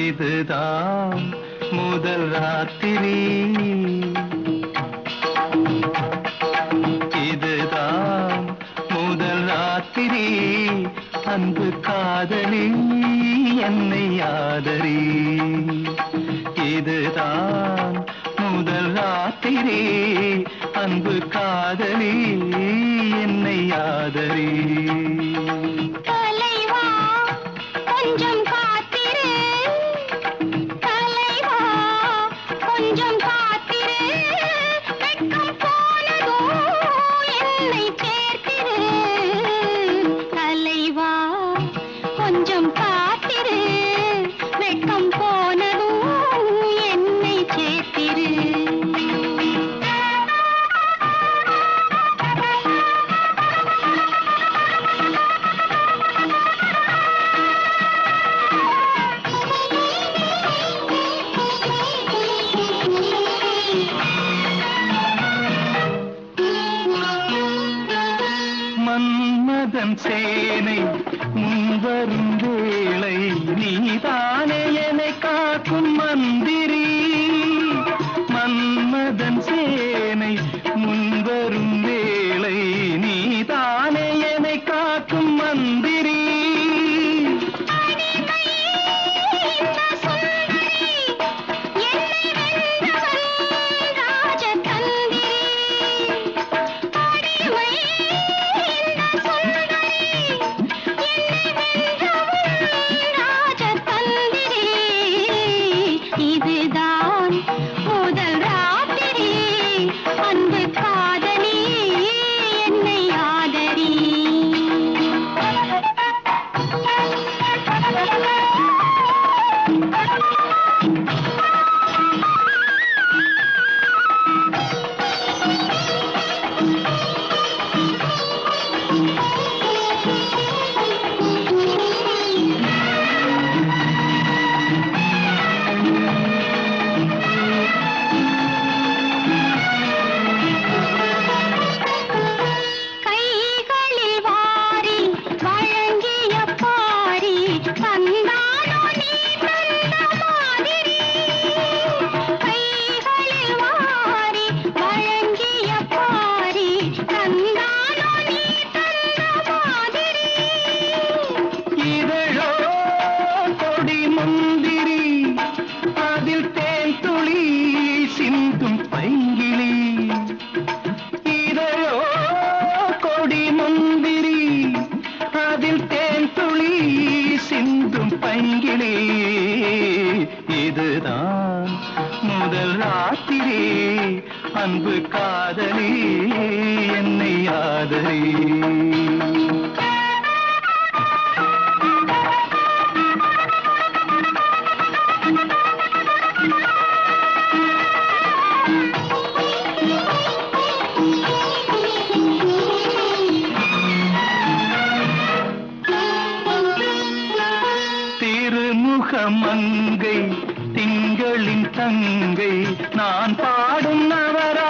இதுதான் முதல் ராத்திரி. அன்பு காதலி என்னை ஆதரி. இதுதான் முதல் ராத்திரி அன்பு காதலி என்னை ஆதரி. சேனை முன்வரும் இதழோ கொடி முந்திரி அதில் தேன் துளி சிந்தும் பைங்கிளி இதழோ கொடி முந்திரி அதில் தேன் துளி சிந்தும் பைங்கிளி இதுதான் முதல் ராத்திரி அன்பு காதலி என்னை ஆதரி. கண்களின் தங்கை நான் பாடும் நவரா